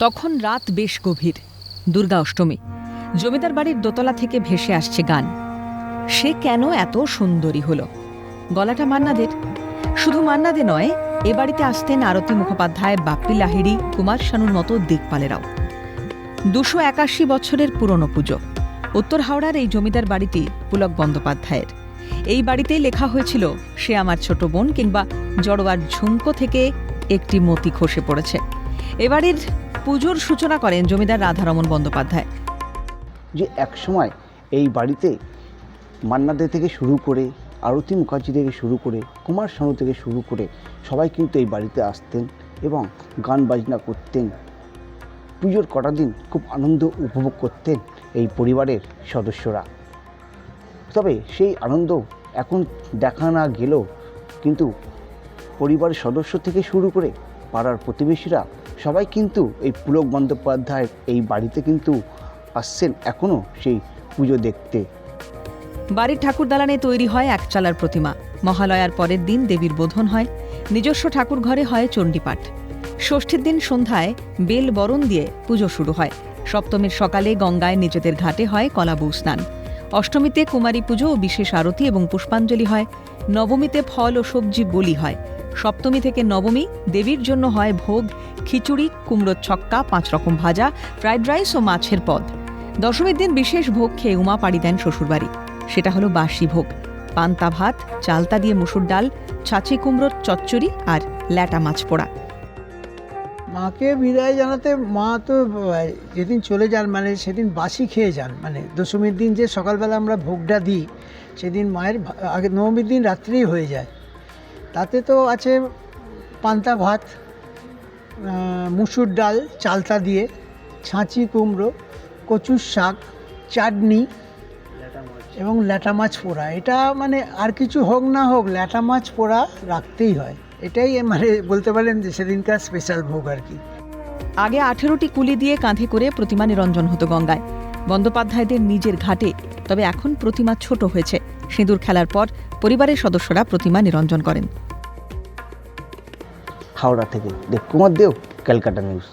তখন রাত বেশ গভীর। দুর্গা অষ্টমী। জমিদার বাড়ির দোতলা থেকে ভেসে আসছে গান। সে কেন এত সুন্দরী হলো? গলাটা মান্নাদের। শুধু মান্নাদে নয়, এ বাড়িতে আসতেন আরতি মুখোপাধ্যায়, বাপ্পি লাহিড়ি, কুমার শানুর মতো দিকপালেরাও। দুশো একাশি বছরের পুরনো পুজো। উত্তর হাওড়ার এই জমিদার বাড়িটি পুলক বন্দ্যোপাধ্যায়ের। এই বাড়িতেই লেখা হয়েছিল, সে আমার ছোট বোন কিংবা জড়োয়ার ঝুমকো থেকে একটি মতি খসে পড়েছে। এবারের পুজোর সূচনা করেন জমিদার রাধারমন বন্দ্যোপাধ্যায়। যে একসময় এই বাড়িতে মান্নাদে থেকে শুরু করে আরতি মুখার্জি থেকে শুরু করে কুমার শানু থেকে শুরু করে সবাই কিন্তু এই বাড়িতে আসতেন এবং গান বাজনা করতেন। পুজোর কটা দিন খুব আনন্দ উপভোগ করতেন এই পরিবারের সদস্যরা। তবে সেই আনন্দ এখন দেখা না গেলেও কিন্তু পরিবারের সদস্য থেকে শুরু করে পাড়ার প্রতিবেশীরা সবাই কিন্তু এই পুলক বন্দ্যোপাধ্যায়ের এই বাড়িতে কিন্তু আসছেন এখনও সেই পুজো দেখতে। বাড়ির ঠাকুর দালানে তৈরি হয় একচালার প্রতিমা। মহালয়ার পরের দিন দেবীর বোধন হয়। নিজস্ব ঠাকুর ঘরে হয় চণ্ডীপাঠ। ষষ্ঠীর দিন সন্ধ্যায় বেল বরণ দিয়ে পুজো শুরু হয়। সপ্তমীর সকালে গঙ্গায় নিজেদের ঘাটে হয় কলাবউ স্নান। অষ্টমীতে কুমারী পুজো ও বিশেষ আরতি এবং পুষ্পাঞ্জলি হয়। নবমীতে ফল ও সবজি বলি হয়। সপ্তমী থেকে নবমী, দেবীর জন্য হয় ভোগ, খিচুড়ি, কুমড়োর ছক্কা, পাঁচ রকম ভাজা, ফ্রাইড রাইস ও মাছের পদ। দশমীর দিন বিশেষ ভোগ খেয়ে উমা পাড়ি দেন শ্বশুরবাড়ি। সেটা হলো বাসি ভোগ। পান্তা ভাত, চালতা দিয়ে মুসুর ডাল, ছাঁচি কুমড়োর চচ্চড়ি আর ল্যাটা মাছ পোড়া। মাকে বিদায় জানাতে মা তো যেদিন চলে যান মানে সেদিন বাসি খেয়ে যান মানে দশমীর দিন যে সকালবেলা আমরা ভোগটা দিই, সেদিন মায়ের আগে নবমীর দিন রাত্রেই হয়ে যায়। তাতে তো আছে পান্তা ভাত মুসুর ডাল, চালতা দিয়ে, ছাঁচি কুমড়ো, কচুর শাক, চাটনি এবং ল্যাটা মাছ পোড়া। এটা মানে আর কিছু হোক না হোক, ল্যাটা মাছ পোড়া রাখতেই হয়। এটাই মানে বলতে পারেন যে সেদিনকার স্পেশাল ভোগ আর কি। আগে আঠেরোটি কুলি দিয়ে কাঁধে করে প্রতিমা নিরঞ্জন হতো গঙ্গায়। বন্দ্যোপাধ্যায়দের নিজের ঘাটে, তবে এখন প্রতিমা ছোট হয়েছে। সিঁদুর খেলার পর পরিবারের সদস্যরা প্রতিমা নিরঞ্জন করেন। হাওড়া থেকে দেবকুমার দেব ক্যালকাটা নিউজ।